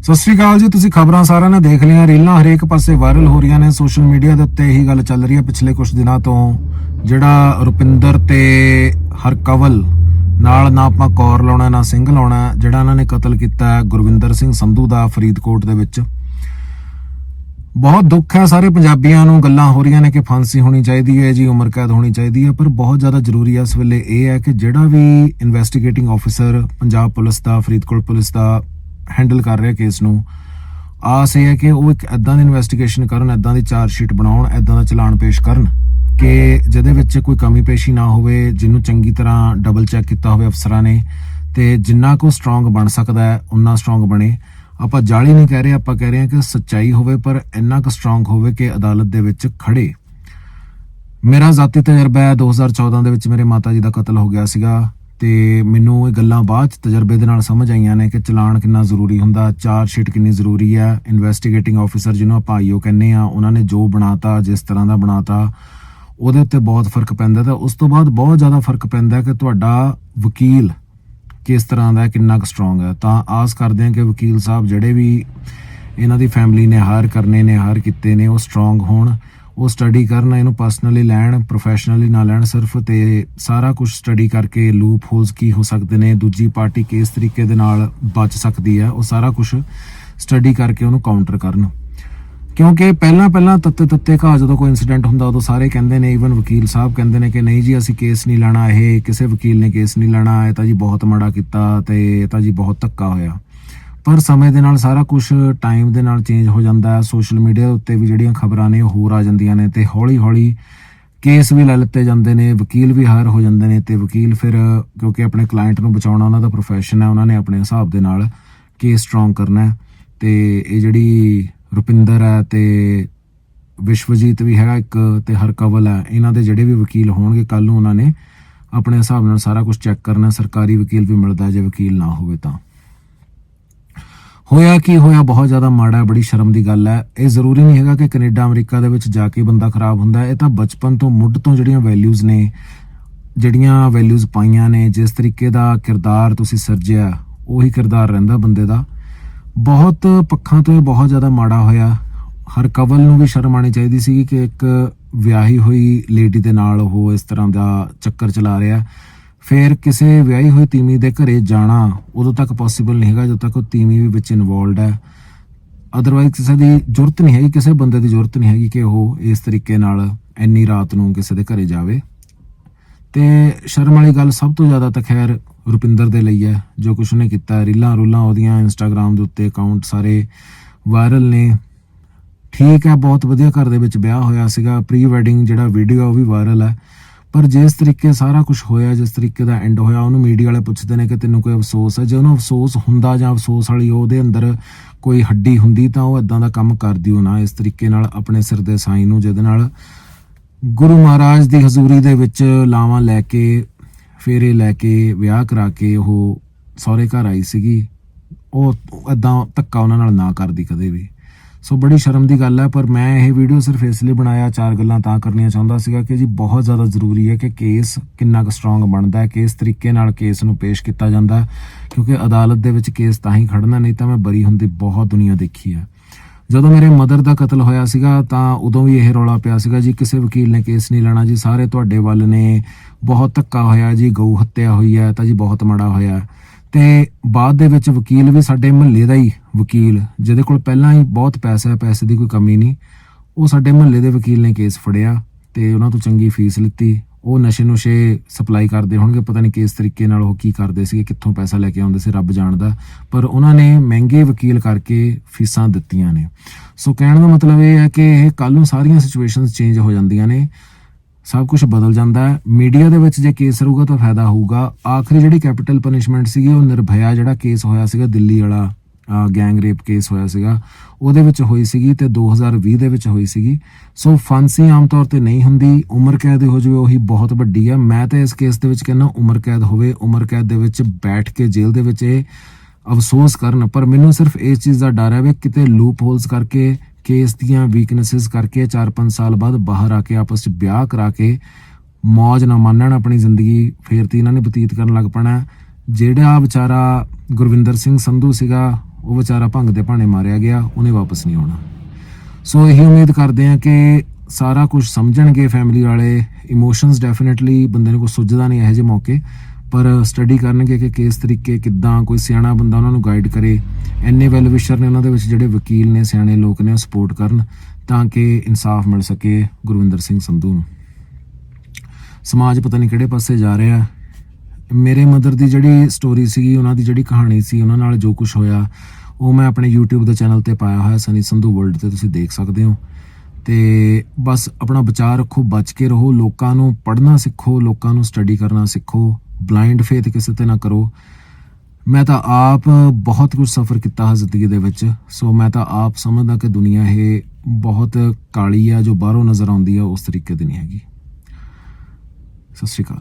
ਸਤਿ ਸ਼੍ਰੀ ਅਕਾਲ ਜੀ, ਤੁਸੀਂ ਖਬਰਾਂ ਸਾਰਿਆਂ ਨੇ ਦੇਖ ਲਿਆ ਰੀਲਾਂ ਹਰੇਕ ਪਾਸੇ ਵਾਇਰਲ ਹੋ ਰਹੀਆਂ ਨੇ ਸੋਸ਼ਲ ਮੀਡੀਆ ਦੇ ਉੱਤੇ ਇਹੀ ਗੱਲ ਚੱਲ ਰਹੀ ਹੈ ਪਿਛਲੇ ਕੁਝ ਦਿਨਾਂ ਤੋਂ, ਜਿਹੜਾ ਰੁਪਿੰਦਰ ਤੇ ਹਰਕਵਲ, ਨਾਲ ਨਾ ਆਪਾਂ ਕੌਰ ਲਾਉਣਾ, ਨਾ ਸਿੰਘ ਲਾਉਣਾ, ਜਿਹੜਾ ਇਹਨਾਂ ਨੇ ਕਤਲ ਕੀਤਾ ਗੁਰਵਿੰਦਰ ਸਿੰਘ ਸੰਧੂ ਦਾ ਫਰੀਦਕੋਟ ਦੇ ਵਿੱਚ। ਬਹੁਤ ਦੁੱਖ ਹੈ, ਸਾਰੇ ਪੰਜਾਬੀਆਂ ਨੂੰ ਗੱਲਾਂ ਹੋ ਰਹੀਆਂ ਨੇ ਕਿ ਫਾਂਸੀ ਹੋਣੀ ਚਾਹੀਦੀ ਹੈ ਜੀ ਉਮਰ ਕੈਦ ਹੋਣੀ ਚਾਹੀਦੀ ਹੈ, ਪਰ ਬਹੁਤ ਜ਼ਿਆਦਾ ਜ਼ਰੂਰੀ ਹੈ ਇਸ ਵੇਲੇ ਇਹ ਹੈ ਕਿ ਜਿਹੜਾ ਵੀ ਇਨਵੈਸਟੀਗੇਟਿੰਗ ਆਫੀਸਰ ਪੰਜਾਬ ਪੁਲਿਸ ਦਾ, ਫਰੀਦਕੋਟ ਪੁਲਿਸ ਦਾ ਹੈਂਡਲ ਕਰ ਰਿਹਾ ਕੇਸ ਨੂੰ। ਆਸ ਇਹ ਹੈ ਕਿ ਉਹ ਇੱਕ ਐਦਾਂ ਦੀ ਇਨਵੈਸਟੀਗੇਸ਼ਨ ਕਰਨ ਐਦਾਂ ਦੀ ਚਾਰਜ ਸ਼ੀਟ ਬਣਾਉਣ ਐਦਾਂ ਦਾ ਚਲਾਨ ਪੇਸ਼ ਕਰਨ ਕਿ ਜਿਹਦੇ ਵਿੱਚ ਕੋਈ ਕਮੀ ਪੇਸ਼ੀ ਨਾ ਹੋਵੇ, ਜਿਹਨੂੰ ਚੰਗੀ ਤਰ੍ਹਾਂ ਡਬਲ ਚੈੱਕ ਕੀਤਾ ਹੋਵੇ ਅਫਸਰਾਂ ਨੇ ਤੇ ਜਿੰਨਾ ਕੋ ਸਟਰੋਂਗ ਬਣ ਸਕਦਾ ਹੈ ਉਨਾ ਸਟਰੋਂਗ ਬਣੇ। ਆਪਾਂ ਜਾਲੀ ਨਹੀਂ ਕਹਿ ਰਹੇ, ਆਪਾਂ ਕਹਿ ਰਹੇ ਹਾਂ ਕਿ ਸੱਚਾਈ ਹੋਵੇ, ਪਰ ਇੰਨਾ ਕੁ ਸਟਰੋਂਗ ਹੋਵੇ ਕਿ ਅਦਾਲਤ ਦੇ ਵਿੱਚ ਖੜੇ। ਮੇਰਾ ਜ਼ਾਤੀ ਤਜਰਬਾ ਹੈ 2014 ਦੇ ਵਿੱਚ ਮੇਰੇ ਮਾਤਾ ਜੀ ਦਾ ਕਤਲ ਹੋ ਗਿਆ ਸੀਗਾ। ਤੇ ਮੈਨੂੰ ਇਹ ਗੱਲਾਂ ਬਾਅਦ ਚ ਤਜਰਬੇ ਦੇ ਨਾਲ ਸਮਝ ਆਈਆਂ ਨੇ ਕਿ ਚਲਾਨ ਕਿੰਨਾ ਜ਼ਰੂਰੀ ਹੁੰਦਾ, ਚਾਰ ਸ਼ੀਟ ਕਿੰਨੀ ਜ਼ਰੂਰੀ ਹੈ ਇਨਵੈਸਟੀਗੇਟਿੰਗ ਆਫੀਸਰ ਜਿਹਨੂੰ ਆਪਾਂ ਆਈਓ ਕਹਿੰਦੇ ਆ ਉਹਨਾਂ ਨੇ ਜੋ ਬਣਾਤਾ, ਜਿਸ ਤਰ੍ਹਾਂ ਦਾ ਬਣਾਤਾ, ਉਹਦੇ ਉੱਤੇ ਬਹੁਤ ਫ਼ਰਕ ਪੈਂਦਾ ਤਾਂ ਉਸ ਤੋਂ ਬਾਅਦ ਬਹੁਤ ਜ਼ਿਆਦਾ ਫ਼ਰਕ ਪੈਂਦਾ ਕਿ ਤੁਹਾਡਾ ਵਕੀਲ ਕਿਸ ਤਰ੍ਹਾਂ ਦਾ ਕਿੰਨਾ ਕੁ ਸਟਰੋਂਗ ਹੈ। ਤਾਂ ਆਸ ਕਰਦੇ ਹਾਂ ਕਿ ਵਕੀਲ ਸਾਹਿਬ ਜਿਹੜੇ ਵੀ ਇਹਨਾਂ ਦੀ ਫੈਮਿਲੀ ਨੇ ਹਾਇਰ ਕਰਨੇ ਨੇ ਹਾਇਰ ਕੀਤੇ ਨੇ, ਉਹ ਸਟਰੋਂਗ ਹੋਣ। ਉਹ ਸਟੱਡੀ ਕਰਨ, ਇਹਨੂੰ ਪਰਸਨਲੀ ਲੈਣ ਪ੍ਰੋਫੈਸ਼ਨਲੀ ਨਾ ਲੈਣ, ਸਿਰਫ ਤੇ ਸਾਰਾ ਕੁਝ ਸਟੱਡੀ ਕਰਕੇ ਲੂਪ ਹੋਲਸ ਕੀ ਹੋ ਸਕਦੇ ਨੇ, ਦੂਜੀ ਪਾਰਟੀ ਕਿਸ ਤਰੀਕੇ ਦੇ ਨਾਲ ਬਚ ਸਕਦੀ ਹੈ, ਉਹ ਸਾਰਾ ਕੁਝ ਸਟੱਡੀ ਕਰਕੇ ਉਹਨੂੰ ਕਾਊਂਟਰ ਕਰਨ। ਕਿਉਂਕਿ ਪਹਿਲਾਂ ਪਹਿਲਾਂ ਤੱਤੇ ਤੱਤੇ ਘਾ ਜਦੋਂ ਕੋਈ ਇਨਸੀਡੈਂਟ ਹੁੰਦਾ, ਉਦੋਂ ਸਾਰੇ ਕਹਿੰਦੇ ਨੇ ਈਵਨ ਵਕੀਲ ਸਾਹਿਬ ਕਹਿੰਦੇ ਨੇ ਕਿ ਨਹੀਂ ਜੀ, ਅਸੀਂ ਕੇਸ ਨਹੀਂ ਲੈਣਾ, ਇਹ ਕਿਸੇ ਵਕੀਲ ਨੇ ਕੇਸ ਨਹੀਂ ਲੈਣਾ, ਇਹ ਤਾਂ ਜੀ ਬਹੁਤ ਮਾੜਾ ਕੀਤਾ ਤੇ ਇਹ ਤਾਂ ਜੀ ਬਹੁਤ ਧੱਕਾ ਹੋਇਆ। ਪਰ ਸਮੇਂ ਦੇ ਨਾਲ ਸਾਰਾ ਕੁਝ ਟਾਈਮ ਦੇ ਨਾਲ ਚੇਂਜ ਹੋ ਜਾਂਦਾ ਹੈ। ਸੋਸ਼ਲ ਮੀਡੀਆ ਦੇ ਉੱਤੇ ਵੀ ਜਿਹੜੀਆਂ ਖਬਰਾਂ ਨੇ, ਉਹ ਹੋਰ ਆ ਜਾਂਦੀਆਂ ਨੇ ਤੇ ਹੌਲੀ ਹੌਲੀ ਕੇਸ ਵੀ ਲੈ ਲਿੱਤੇ ਜਾਂਦੇ ਨੇ, ਵਕੀਲ ਵੀ ਹਾਇਰ ਹੋ ਜਾਂਦੇ ਨੇ ਤੇ ਵਕੀਲ ਫਿਰ, ਕਿਉਂਕਿ ਆਪਣੇ ਕਲਾਇੰਟ ਨੂੰ ਬਚਾਉਣਾ ਉਹਨਾਂ ਦਾ ਪ੍ਰੋਫੈਸ਼ਨ ਹੈ, ਉਹਨਾਂ ਨੇ ਆਪਣੇ ਹਿਸਾਬ ਦੇ ਨਾਲ ਕੇਸ ਸਟਰੋਂਗ ਕਰਨਾ ਹੈ। ਤੇ ਇਹ ਜਿਹੜੀ ਰੁਪਿੰਦਰ ਹੈ ਤੇ ਵਿਸ਼ਵਜੀਤ ਵੀ ਹੈਗਾ ਇੱਕ ਤੇ ਹਰਕਵਲ ਹੈ, ਇਹਨਾਂ ਦੇ ਜਿਹੜੇ ਵੀ ਵਕੀਲ ਹੋਣਗੇ ਕੱਲ ਨੂੰ ਉਹਨਾਂ ਨੇ ਆਪਣੇ ਹਿਸਾਬ ਨਾਲ ਸਾਰਾ ਕੁਝ ਚੈੱਕ ਕਰਨਾ ਸਰਕਾਰੀ ਵਕੀਲ ਵੀ ਮਿਲਦਾ, ਜੇ ਵਕੀਲ ਨਾ ਹੋਵੇ ਤਾਂ। ਹੋਇਆ ਕੀ ਹੋਇਆ? ਬਹੁਤ ਜ਼ਿਆਦਾ ਮਾੜਾ ਬੜੀ ਸ਼ਰਮ ਦੀ ਗੱਲ ਹੈ। ਇਹ ਜ਼ਰੂਰੀ ਨਹੀਂ ਹੈਗਾ ਕਿ ਕੈਨੇਡਾ, ਅਮਰੀਕਾ ਦੇ ਵਿੱਚ ਜਾ ਕੇ ਬੰਦਾ ਖਰਾਬ ਹੁੰਦਾ ਇਹ ਤਾਂ ਬਚਪਨ ਤੋਂ, ਮੁੱਢ ਤੋਂ ਜਿਹੜੀਆਂ ਵੈਲਿਊਜ਼ ਨੇ, ਜਿਹੜੀਆਂ ਵੈਲਿਊਜ਼ ਪਾਈਆਂ ਨੇ, ਜਿਸ ਤਰੀਕੇ ਦਾ ਕਿਰਦਾਰ ਤੁਸੀਂ ਸਿਰਜਿਆ, ਉਹੀ ਕਿਰਦਾਰ ਰਹਿੰਦਾ ਬੰਦੇ ਦਾ। ਬਹੁਤ ਪੱਖਾਂ ਤੋਂ ਇਹ ਬਹੁਤ ਜ਼ਿਆਦਾ ਮਾੜਾ ਹੋਇਆ। ਹਰ ਕਵਲ ਨੂੰ ਵੀ ਸ਼ਰਮ ਆਣੀ ਚਾਹੀਦੀ ਸੀ ਕਿ ਇੱਕ ਵਿਆਹੀ ਹੋਈ ਲੇਡੀ ਦੇ ਨਾਲ ਉਹ ਇਸ ਤਰ੍ਹਾਂ ਦਾ ਚੱਕਰ ਚਲਾ ਰਿਹਾ ਫਿਰ ਕਿਸੇ ਵਿਆਹੀ ਹੋਈ ਤੀਮੀ ਦੇ ਘਰੇ ਜਾਣਾ, ਉਦੋਂ ਤੱਕ ਪੋਸੀਬਲ ਨਹੀਂ ਹੈਗਾ, ਜਦੋਂ ਤੱਕ ਉਹ ਤੀਮੀ ਵੀ ਵਿੱਚ ਇਨਵੋਲਡ ਹੈ। ਅਦਰਵਾਈਜ਼ ਕਿਸੇ ਦੀ ਜ਼ਰੂਰਤ ਨਹੀਂ ਹੈਗੀ, ਕਿਸੇ ਬੰਦੇ ਦੀ ਜ਼ਰੂਰਤ ਨਹੀਂ ਹੈਗੀ ਕਿ ਉਹ ਇਸ ਤਰੀਕੇ ਨਾਲ ਇੰਨੀ ਰਾਤ ਨੂੰ ਕਿਸੇ ਦੇ ਘਰੇ ਜਾਵੇ। ਤੇ ਸ਼ਰਮ ਵਾਲੀ ਗੱਲ ਸਭ ਤੋਂ ਜ਼ਿਆਦਾ ਤਾਂ ਖੈਰ ਰੁਪਿੰਦਰ ਦੇ ਲਈ ਹੈ, ਜੋ ਕੁਛ ਉਹਨੇ ਕੀਤਾ ਰੀਲਾਂ ਰੂਲਾਂ ਉਹਦੀਆਂ ਇੰਸਟਾਗ੍ਰam ਦੇ ਉੱਤੇ ਅਕਾਊਂਟ ਸਾਰੇ ਵਾਇਰਲ ਨੇ। ਠੀਕ ਹੈ, ਬਹੁਤ ਵਧੀਆ ਘਰ ਦੇ ਵਿੱਚ ਵਿਆਹ ਹੋਇਆ ਸੀਗਾ। ਪ੍ਰੀ ਵੈਡਿੰਗ ਜਿਹੜਾ ਵੀਡੀਓ ਉਹ ਵੀ ਵਾਇਰਲ ਹੈ। ਪਰ ਜਿਸ ਤਰੀਕੇ ਸਾਰਾ ਕੁਝ ਹੋਇਆ, ਜਿਸ ਤਰੀਕੇ ਦਾ ਐਂਡ ਹੋਇਆ, ਉਹਨੂੰ ਮੀਡੀਆ ਵਾਲੇ ਪੁੱਛਦੇ ਨੇ ਕਿ ਤੈਨੂੰ ਕੋਈ ਅਫਸੋਸ ਹੈ? ਜੇ ਉਹਨੂੰ ਅਫਸੋਸ ਹੁੰਦਾ ਜਾਂ ਅਫਸੋਸ ਵਾਲੀ ਉਹਦੇ ਅੰਦਰ ਕੋਈ ਹੱਡੀ ਹੁੰਦੀ ਤਾਂ ਉਹ ਇਦਾਂ ਦਾ ਕੰਮ ਕਰਦੀ ਹੋ ਨਾ ਇਸ ਤਰੀਕੇ ਨਾਲ ਆਪਣੇ ਸਿਰ ਦੇ ਸਾਈਂ ਨੂੰ, ਜਿਹਦੇ ਨਾਲ ਗੁਰੂ ਮਹਾਰਾਜ ਦੀ ਹਜ਼ੂਰੀ ਦੇ ਵਿੱਚ ਲਾਵਾਂ ਲੈ ਕੇ, ਫੇਰੇ ਲੈ ਕੇ, ਵਿਆਹ ਕਰਾ ਕੇ ਉਹ ਸਹੁਰੇ ਘਰ ਆਈ ਸੀਗੀ, ਉਹ ਇਦਾਂ ਧੱਕਾ ਉਹਨਾਂ ਨਾਲ ਨਾ ਕਰਦੀ ਕਦੇ ਵੀ। ਸੋ ਬੜੀ ਸ਼ਰਮ ਦੀ ਗੱਲ ਹੈ, ਪਰ ਮੈਂ ਇਹ ਵੀਡੀਓ ਸਿਰਫ ਇਸ ਲਈ ਬਣਾਇਆ, ਚਾਰ ਗੱਲਾਂ ਤਾਂ ਕਰਨੀਆਂ ਚਾਹੁੰਦਾ ਸੀਗਾ ਕਿ ਜੀ ਬਹੁਤ ਜ਼ਿਆਦਾ ਜ਼ਰੂਰੀ ਹੈ ਕਿ ਕੇਸ ਕਿੰਨਾ ਕੁ ਸਟਰੋਂਗ ਬਣਦਾ ਹੈ, ਕਿਸ ਤਰੀਕੇ ਨਾਲ ਕੇਸ ਨੂੰ ਪੇਸ਼ ਕੀਤਾ ਜਾਂਦਾ ਕਿਉਂਕਿ ਅਦਾਲਤ ਦੇ ਵਿੱਚ ਕੇਸ ਤਾਂ ਹੀ ਖੜਨਾ, ਨਹੀਂ ਤਾਂ ਮੈਂ ਬਰੀ ਹੁੰਦੀ ਬਹੁਤ ਦੁਨੀਆ ਦੇਖੀ ਹੈ। ਜਦੋਂ ਮੇਰੇ ਮਦਰ ਦਾ ਕਤਲ ਹੋਇਆ ਸੀਗਾ, ਤਾਂ ਉਦੋਂ ਵੀ ਇਹ ਰੌਲਾ ਪਿਆ ਸੀਗਾ, ਜੀ ਕਿਸੇ ਵਕੀਲ ਨੇ ਕੇਸ ਨਹੀਂ ਲੈਣਾ, ਜੀ ਸਾਰੇ ਤੁਹਾਡੇ ਵੱਲ ਨੇ, ਬਹੁਤ ਧੱਕਾ ਹੋਇਆ, ਜੀ ਗਊ ਹੱਤਿਆ ਹੋਈ ਹੈ, ਤਾਂ ਜੀ ਬਹੁਤ ਮਾੜਾ ਹੋਇਆ। ਤੇ ਬਾਅਦ ਦੇ ਵਿੱਚ ਵਕੀਲ ਵੀ ਸਾਡੇ ਮਹੱਲੇ ਦਾ ਹੀ ਵਕੀਲ, ਜਿਹਦੇ ਕੋਲ ਪਹਿਲਾਂ ਹੀ ਬਹੁਤ ਪੈਸਾ ਹੈ, ਪੈਸੇ ਦੀ ਕੋਈ ਕਮੀ ਨਹੀਂ। ਉਹ ਸਾਡੇ ਮਹੱਲੇ ਦੇ ਵਕੀਲ ਨੇ ਕੇਸ ਫੜਿਆ ਤੇ ਉਹਨਾਂ ਤੋਂ ਚੰਗੀ ਫੀਸ ਲਿੱਤੀ। ਉਹ ਨਸ਼ੇ ਨੁਸ਼ੇ ਸਪਲਾਈ ਕਰਦੇ ਹੋਣਗੇ, ਪਤਾ ਨਹੀਂ ਕਿਸ ਤਰੀਕੇ ਨਾਲ ਉਹ ਕੀ ਕਰਦੇ ਸੀਗੇ, ਕਿੱਥੋਂ ਪੈਸਾ ਲੈ ਕੇ ਆਉਂਦੇ ਸੀ ਰੱਬ ਜਾਣਦਾ। ਪਰ ਉਹਨਾਂ ਨੇ ਮਹਿੰਗੇ ਵਕੀਲ ਕਰਕੇ ਫੀਸਾਂ ਦਿੱਤੀਆਂ ਨੇ। ਸੋ ਕਹਿਣ ਦਾ ਮਤਲਬ ਇਹ ਹੈ ਕਿ ਇਹ ਕੱਲ ਨੂੰ ਸਾਰੀਆਂ ਸਿਚੁਏਸ਼ਨਸ ਚੇਂਜ ਹੋ ਜਾਂਦੀਆਂ ਨੇ। ਸਭ ਕੁਝ ਬਦਲ ਜਾਂਦਾ ਹੈ। ਮੀਡੀਆ ਦੇ ਵਿੱਚ ਜੇ ਕੇਸ ਰਹੂਗਾ ਤਾਂ ਫਾਇਦਾ ਹੋਊਗਾ। ਆਖਰੀ ਜਿਹੜੀ ਕੈਪੀਟਲ ਪਨਿਸ਼ਮੈਂਟ ਸੀਗੀ, ਉਹ ਨਿਰਭਇਆ ਜਿਹੜਾ ਕੇਸ ਹੋਇਆ ਸੀਗਾ, ਦਿੱਲੀ ਵਾਲਾ ਗੈਂਗ ਰੇਪ ਕੇਸ ਹੋਇਆ ਸੀਗਾ। ਉਹਦੇ ਵਿੱਚ ਹੋਈ ਸੀਗੀ ਤੇ 2020 ਦੇ ਵਿੱਚ ਹੋਈ ਸੀਗੀ। ਸੋ ਫਾਂਸੀ ਆਮ ਤੌਰ ਤੇ ਨਹੀਂ ਹੁੰਦੀ। ਉਮਰ ਕੈਦ ਹੋ ਜਾਵੇ ਉਹੀ ਬਹੁਤ ਵੱਡੀ ਆ ਮੈਂ ਤਾਂ ਇਸ ਕੇਸ ਦੇ ਵਿੱਚ ਕਹਿੰਦਾ, ਉਮਰ ਕੈਦ ਹੋਵੇ, ਉਮਰ ਕੈਦ ਦੇ ਵਿੱਚ ਬੈਠ ਕੇ ਜੇਲ੍ਹ ਦੇ ਵਿੱਚ ਇਹ ਅਫਸੋਸ ਕਰਨ। ਪਰ ਮੈਨੂੰ ਸਿਰਫ ਇਸ ਚੀਜ਼ ਦਾ ਡਰ ਹੈ ਵੀ ਕਿਤੇ ਲੂਪ ਹੋਲਸ ਕਰਕੇ ਕਿ ਇਸ ਦੀਆਂ ਵੀਕਨੈਸਸ ਕਰਕੇ 4-5 ਸਾਲ ਬਾਅਦ ਬਾਹਰ ਆ ਕੇ ਆਪਸ ਵਿੱਚ ਵਿਆਹ ਕਰਾ ਕੇ ਮौज ਨਾ ਮੰਨਣ ਆਪਣੀ ਜ਼ਿੰਦਗੀ ਫੇਰ ਤੇ ਇਹਨਾਂ ਨੇ ਬਤੀਤ ਕਰਨ ਲੱਗ ਪੈਣਾ। ਜਿਹੜਾ ਵਿਚਾਰਾ ਗੁਰਵਿੰਦਰ ਸਿੰਘ ਸੰਧੂ ਸੀਗਾ, ਉਹ ਵਿਚਾਰਾ ਭੰਗ ਦੇ ਭਾਣੇ ਮਾਰਿਆ ਗਿਆ, ਉਹਨੇ ਵਾਪਸ ਨਹੀਂ ਆਉਣਾ। ਸੋ ਇਹੀ ਉਮੀਦ ਕਰਦੇ ਹਾਂ ਕਿ ਸਾਰਾ ਕੁਝ ਸਮਝਣਗੇ ਫੈਮਿਲੀ ਵਾਲੇ ਇਮੋਸ਼ਨਸ ਡੈਫੀਨਿਟਲੀ ਬੰਦੇ ਨੂੰ ਕੋਈ ਸੁੱਝਦਾ ਨਹੀਂ ਇਹੋ ਜਿਹੇ ਮੌਕੇ। ਪਰ ਸਟੱਡੀ ਕਰਨਗੇ ਕਿ ਕਿਸ ਤਰੀਕੇ, ਕਿੱਦਾਂ, ਕੋਈ ਸਿਆਣਾ ਬੰਦਾ ਉਹਨਾਂ ਨੂੰ ਗਾਈਡ ਕਰੇ। ਐਨੇ ਵੈਲਵਿਸ਼ਰ ਨੇ ਉਹਨਾਂ ਦੇ ਵਿੱਚ ਜਿਹੜੇ ਵਕੀਲ ਨੇ, ਸਿਆਣੇ ਲੋਕ ਨੇ, ਉਹ ਸਪੋਰਟ ਕਰਨ ਤਾਂ ਕਿ ਇਨਸਾਫ ਮਿਲ ਸਕੇ ਗੁਰਵਿੰਦਰ ਸਿੰਘ ਸੰਧੂ ਨੂੰ। ਸਮਾਜ ਪਤਾ ਨਹੀਂ ਕਿਹੜੇ ਪਾਸੇ ਜਾ ਰਿਹਾ। ਮੇਰੇ ਮਦਰ ਦੀ ਜਿਹੜੀ ਸਟੋਰੀ ਸੀਗੀ, ਉਹਨਾਂ ਦੀ ਜਿਹੜੀ ਕਹਾਣੀ ਸੀ, ਉਹਨਾਂ ਨਾਲ ਜੋ ਕੁਝ ਹੋਇਆ, ਉਹ ਮੈਂ ਆਪਣੇ YouTube ਦੇ ਚੈਨਲ ਤੇ ਪਾਇਆ ਹੋਇਆ, ਸਨੀ ਸੰਧੂ ਵਰਲਡ ਤੇ ਤੁਸੀਂ ਦੇਖ ਸਕਦੇ ਹੋ। ਤੇ ਬਸ ਆਪਣਾ ਬਚਾਅ ਰੱਖੋ, ਬਚ ਕੇ ਰਹੋ, ਲੋਕਾਂ ਨੂੰ ਪੜ੍ਹਨਾ ਸਿੱਖੋ, ਲੋਕਾਂ ਨੂੰ ਸਟੱਡੀ ਕਰਨਾ ਸਿੱਖੋ। ਬਲਾਈਂਡ ਫੇਥ ਕਿਸੇ ਤੇ ਨਾ ਕਰੋ। ਮੈਂ ਤਾਂ ਆਪ ਬਹੁਤ ਕੁਝ ਸਫ਼ਰ ਕੀਤਾ ਹੈ ਜ਼ਿੰਦਗੀ ਦੇ ਵਿੱਚ। ਸੋ ਮੈਂ ਤਾਂ ਆਪ ਸਮਝਦਾ ਕਿ ਦੁਨੀਆ ਇਹ ਬਹੁਤ ਕਾਲੀ ਆ ਜੋ ਬਾਹਰੋਂ ਨਜ਼ਰ ਆਉਂਦੀ ਆ ਉਸ ਤਰੀਕੇ ਦੀ ਨਹੀਂ ਹੈਗੀ। ਸਤਿ ਸ਼੍ਰੀ ਅਕਾਲ।